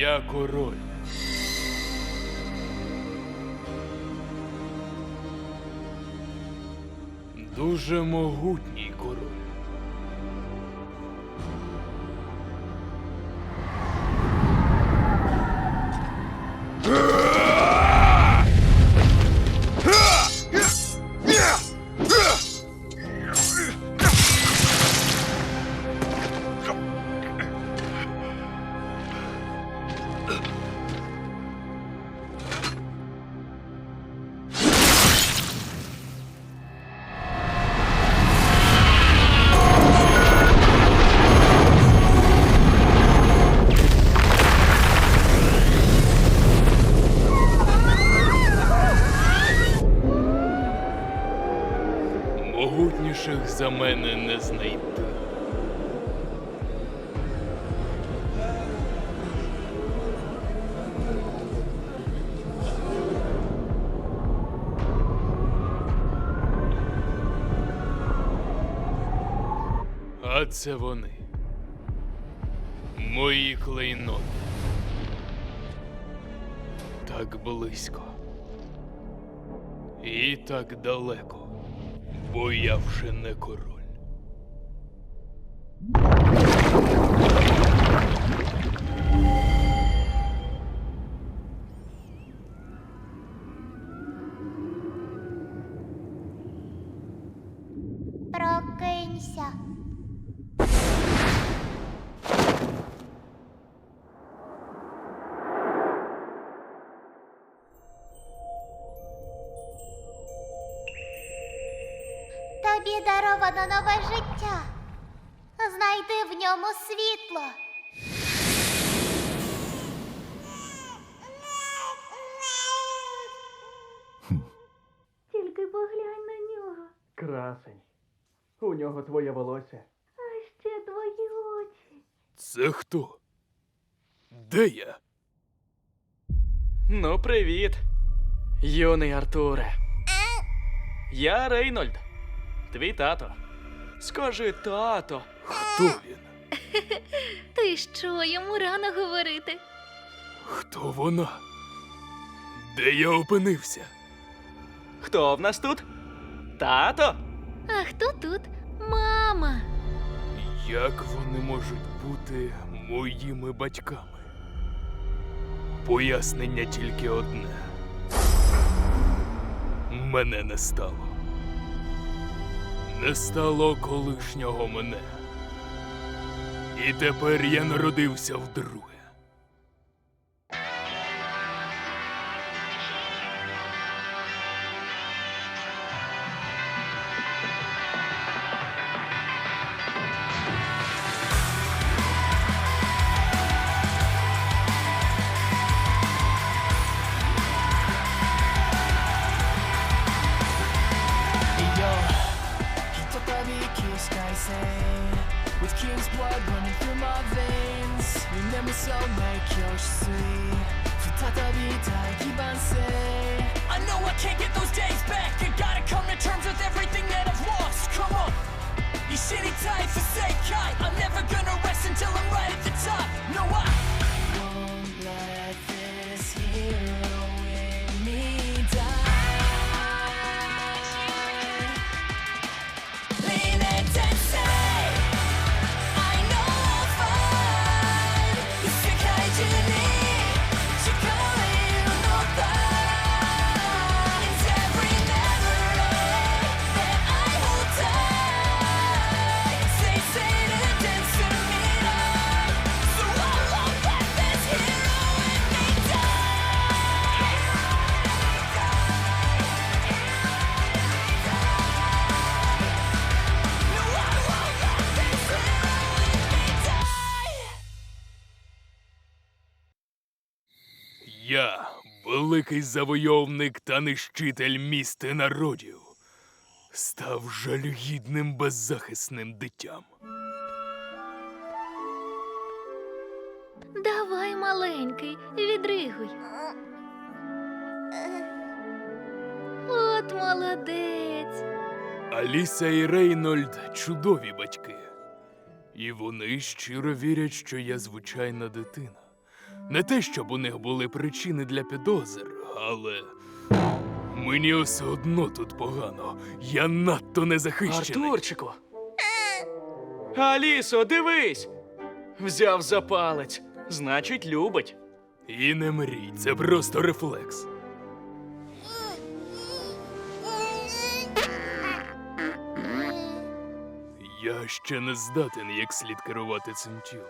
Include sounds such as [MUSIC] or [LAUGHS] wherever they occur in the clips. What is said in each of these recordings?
Я король. Дуже могутній А це вони. Мої клейноти. Так близько. І так далеко. Бо я вже не король. Тобі даровано нове життя. Знайди в ньому світло. Тільки поглянь на нього, Красень. У нього твоє волосся. а ще твої очі. Це хто? Де я? Ну, привіт, юний Артуре. Я Рейнольд, твій тато. Скажи тато. Хто він? [LAUGHS] Ти що, йому рано говорити? Хто вона? Де я опинився? Хто в нас тут? Тато? А хто тут? Мама. Як вони можуть бути моїми батьками? Пояснення тільки одне. Мене не стало. Не стало колишнього мене. І тепер я народився вдруге. Я великий завойовник та нищитель міст і народів. Став жалюгідним беззахисним дитям. Давай, маленький, відригуй. От молодець. Аліса і Рейнольд чудові батьки. І вони щиро вірять, що я звичайна дитина. Не те, щоб у них були причини для підозр, але. Мені все одно тут погано. Я надто незахищений. Артурчику. Алісо, дивись! Взяв за палець. Значить, любить. І не мрій, це просто рефлекс. Я ще не здатен як слід керувати цим тілом.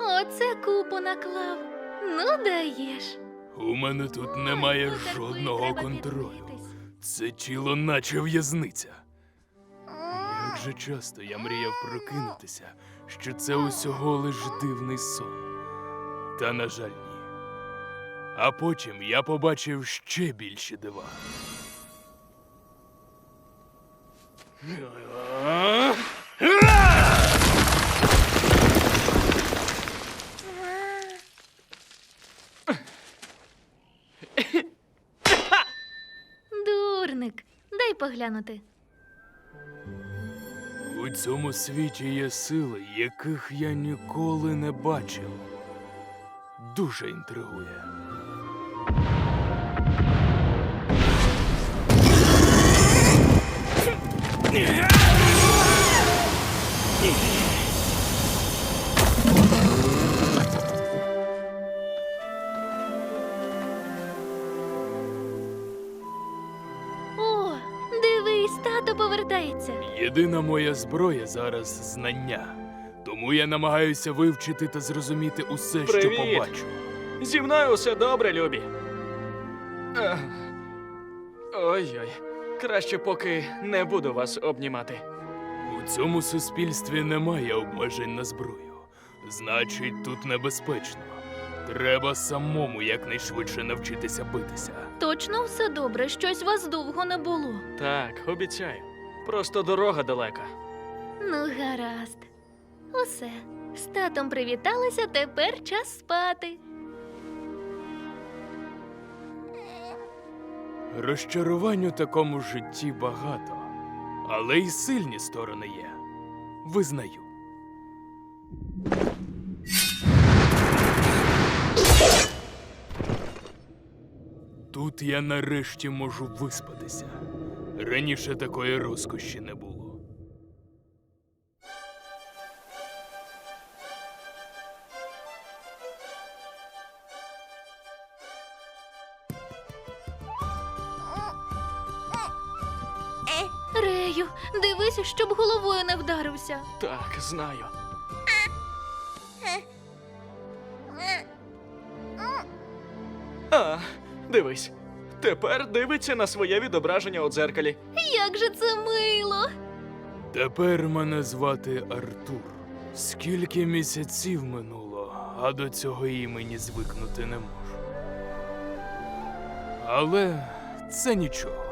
Оце купу наклав. Ну, даєш. У мене тут немає Ну, жодного контролю. Це тіло наче в'язниця. Як же часто я мріяв прокинутися, що це усього лиш дивний сон. Та, на жаль, ні. А потім я побачив ще більші дива. Дурник. Дай поглянути. У цьому світі є сили, яких я ніколи не бачив. Дуже інтригує. О, [LAUGHS] повертається. Єдина моя зброя зараз знання. Тому я намагаюся вивчити та зрозуміти усе, що Привіт. побачу. Зі мною все добре, любі. Ех. Ой-ой. Краще поки не буду вас обнімати. У цьому суспільстві немає обмежень на зброю. Значить, тут небезпечно. Треба самому якнайшвидше навчитися битися. Точно все добре, щось вас довго не було. Так, обіцяю. Просто дорога далека. Ну, гаразд. Усе. З татом привіталися, тепер час спати. Розчарувань у такому житті багато, але й сильні сторони є. Визнаю. Тут я нарешті можу виспатися. Раніше такої розкоші не було. Рею, дивись, щоб головою не вдарився. Так, знаю. А, дивись. Тепер дивиться на своє відображення у дзеркалі. Як же це мило! Тепер мене звати Артур. Скільки місяців минуло, а до цього імені звикнути не можу. Але це нічого.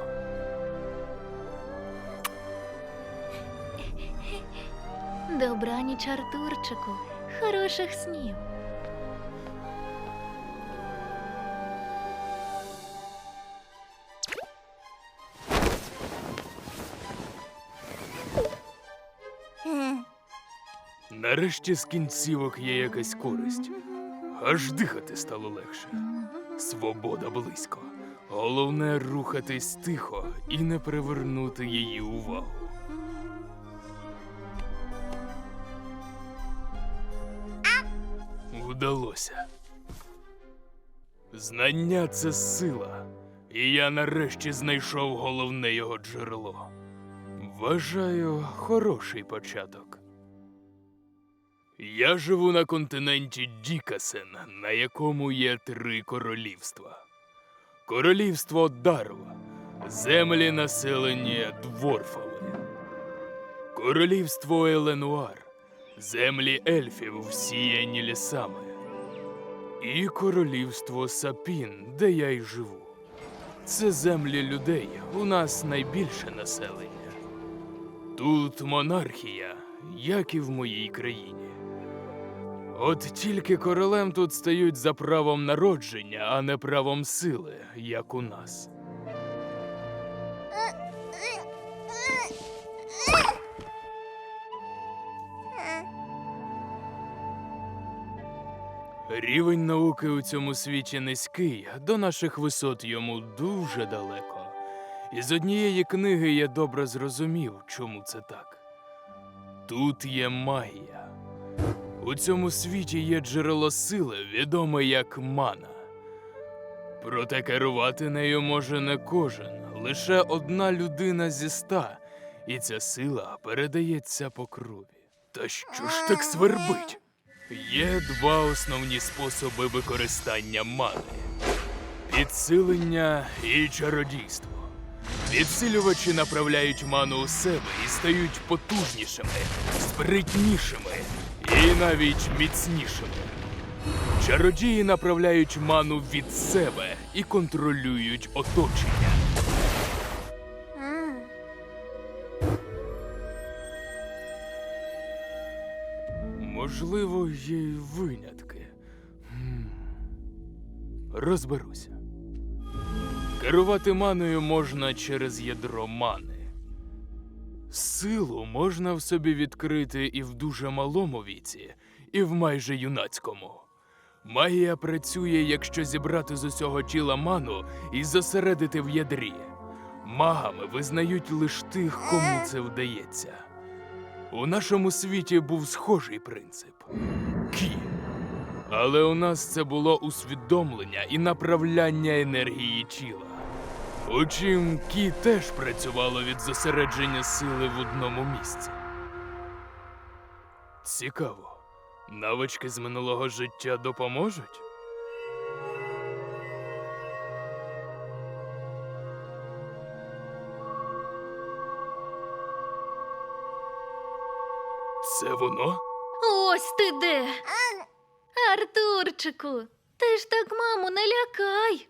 Добраніч, Артурчику. Хороших снів. Нарешті з кінцівок є якась користь. Аж дихати стало легше. Свобода близько. Головне рухатись тихо і не привернути її увагу. Удалося. Знання це сила, і я нарешті знайшов головне його джерело. Вважаю, хороший початок. Я живу на континенті Дікасен, на якому є три королівства. Королівство Дарва, землі населені дворфами. Королівство Еленуар, землі ельфів, всіяні лісами. І королівство Сапін, де я й живу. Це землі людей, у нас найбільше населення. Тут монархія, як і в моїй країні. От тільки королем тут стають за правом народження, а не правом сили, як у нас. Рівень науки у цьому світі низький, до наших висот йому дуже далеко. І з однієї книги я добре зрозумів, чому це так. Тут є магія. У цьому світі є джерело сили, відоме як мана. Проте керувати нею може не кожен, лише одна людина зі ста, і ця сила передається по крові. Та що ж так свербить? Є два основні способи використання мани: підсилення і чародійство. Підсилювачі направляють ману у себе і стають потужнішими, спритнішими і навіть міцнішими. Чародії направляють ману від себе і контролюють оточення. Можливо, є й винятки. Розберуся. Керувати маною можна через ядро мани. Силу можна в собі відкрити і в дуже малому віці, і в майже юнацькому. Магія працює, якщо зібрати з усього тіла ману і зосередити в ядрі. Магами визнають лише тих, кому це вдається. У нашому світі був схожий принцип Кі. Але у нас це було усвідомлення і направляння енергії тіла. Утім, Кі теж працювало від зосередження сили в одному місці. Цікаво. Навички з минулого життя допоможуть? Це воно? Ось ти де. Артурчику, ти ж так маму не лякай.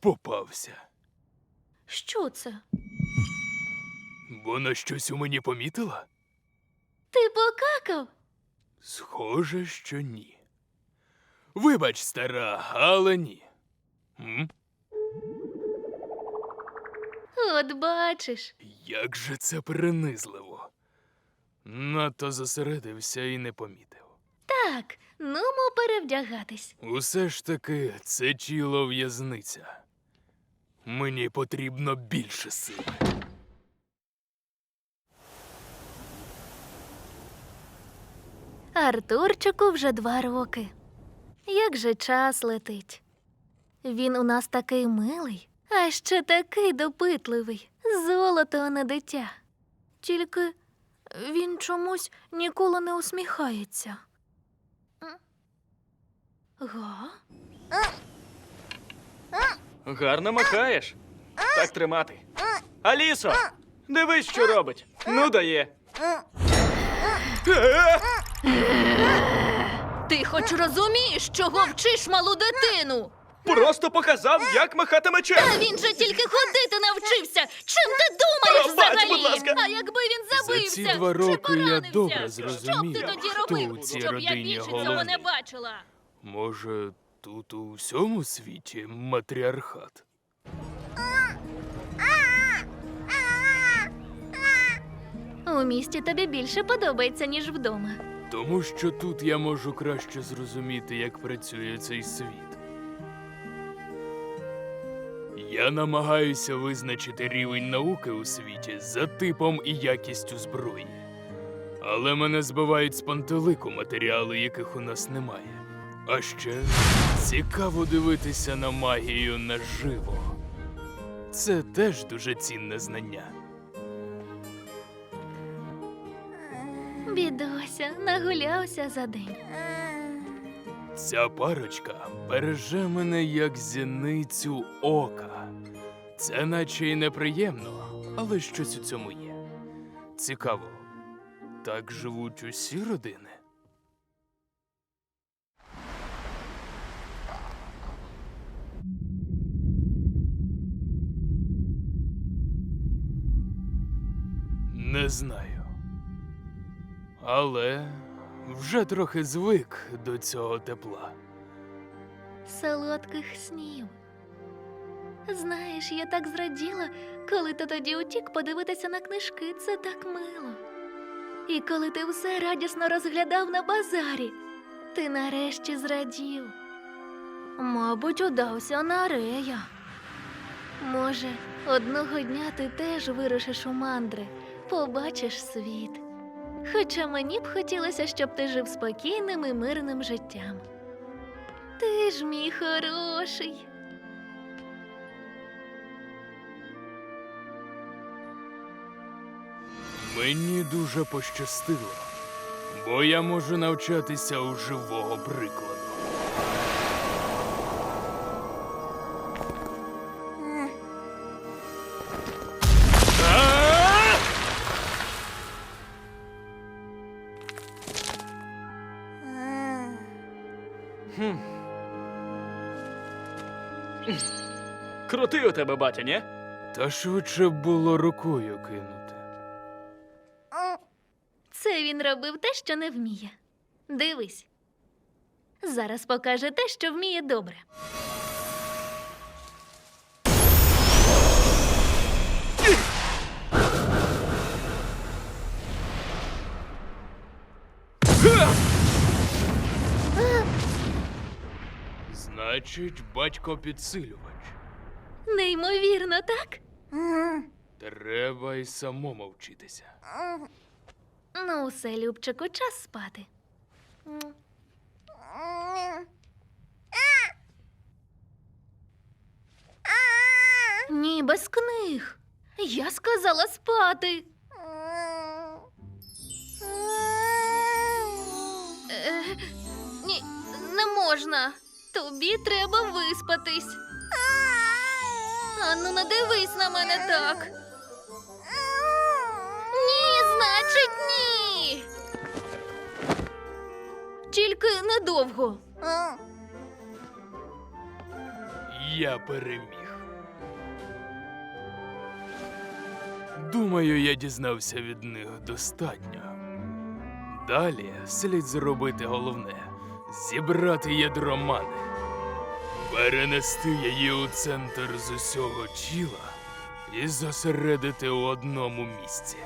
Попався. Що це? Вона щось у мені помітила? Ти покакав? Схоже, що ні. Вибач, стара, але ні. М? От бачиш. Як же це принизливо. Надто зосередився і не помітив. Так, нумо перевдягатись. Усе ж таки, це тіло в'язниця. Мені потрібно більше сили. Артурчику вже два роки. Як же час летить. Він у нас такий милий, а ще такий допитливий. Золото, а не дитя. Тільки він чомусь ніколи не усміхається. Га? Гарно махаєш. Так тримати. Алісо! Дивись, що робить. Ну дає. Е, Ти хоч розумієш, чого вчиш малу дитину? Просто показав, як махати мечем. Та він же тільки ходити навчився. Чим ти думаєш Пробач, взагалі? будь ласка. А якби він За забився, ці два чи роки я поранився? добре Що б зрозумів, ти тоді хто робив, у цій щоб я родині більше цього головний. не бачила? Може, тут у всьому світі матріархат? У місті тобі більше подобається, ніж вдома. Тому що тут я можу краще зрозуміти, як працює цей світ. Я намагаюся визначити рівень науки у світі за типом і якістю зброї. Але мене збивають з пантелику матеріали, яких у нас немає. А ще цікаво дивитися на магію наживо. Це теж дуже цінне знання. Бідося, нагулявся за день. Ця парочка береже мене як зіницю ока. Це наче й неприємно, але щось у цьому є. Цікаво, так живуть усі родини? Не знаю. Але вже трохи звик до цього тепла. Солодких снів. Знаєш, я так зраділа, коли ти тоді утік подивитися на книжки, це так мило. І коли ти все радісно розглядав на базарі, Ти нарешті зрадів. Мабуть, удався на рея. Може, одного дня ти теж вирушиш у мандри, побачиш світ. Хоча мені б хотілося, щоб ти жив спокійним і мирним життям. Ти ж мій хороший. Мені дуже пощастило, бо я можу навчатися у живого прикладу. Крутий у тебе батя, ні? Та швидше було рукою кинути. Це він робив те, що не вміє. Дивись. Зараз покаже те, що вміє добре. Значить, батько підсилювач. Неймовірно, так? Треба й самому вчитися. Ну, усе, Любчику, час спати. Ні, без книг. Я сказала спати. Е, ні, не можна. Тобі треба виспатись. Ану, не дивись на мене так. Ні, значить ні. Тільки недовго. Я переміг. Думаю, я дізнався від них достатньо. Далі слід зробити головне зібрати ядро мани, перенести її у центр з усього тіла і зосередити у одному місці.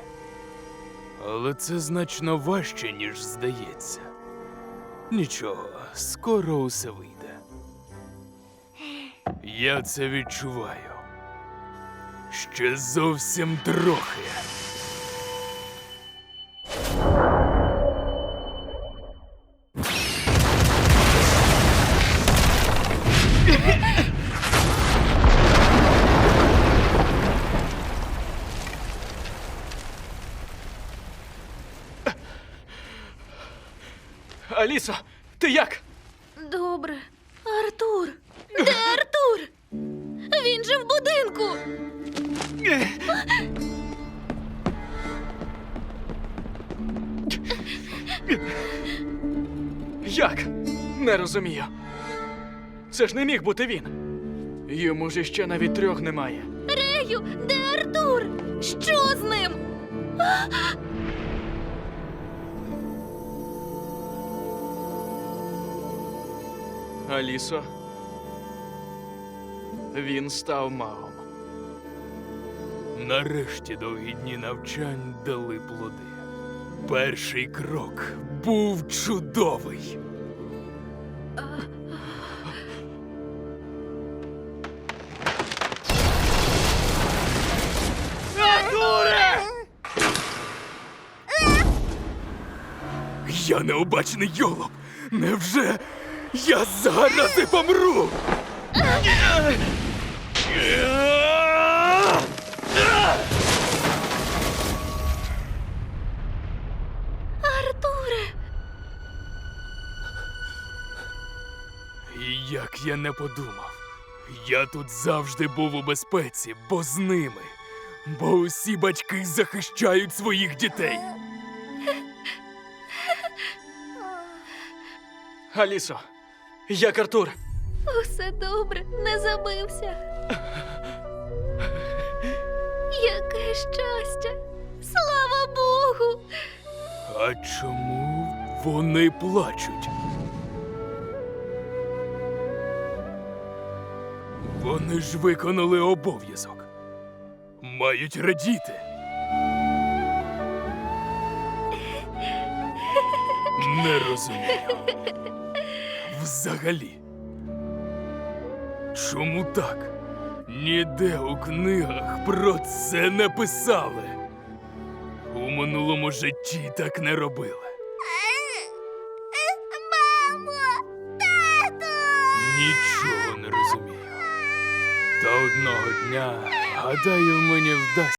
Але це значно важче, ніж здається. Нічого, скоро усе вийде. Я це відчуваю. Ще зовсім трохи. Алісо, ти як? Добре. Артур. Де Артур? Він же в будинку. Як? Не розумію. Це ж не міг бути він. Йому ж ще навіть трьох немає. Рею, де Артур? Що з ним? Алісо. Він став магом. Нарешті довгі дні навчань дали плоди. Перший крок був чудовий. Я необачений йолоп! Невже я зараз і помру? Артуре. І як я не подумав, я тут завжди був у безпеці, бо з ними. Бо усі батьки захищають своїх дітей. [LAUGHS] Алісо, як Артур? Усе добре, не забився. Яке щастя! Слава Богу! А чому вони плачуть? Вони ж виконали обов'язок. Мають радіти. Не розумію. Взагалі? Чому так? Ніде у книгах про це не писали. У минулому житті так не робили. Мамо! Тату! Нічого не розумію. Та одного дня, гадаю, мені вдасться.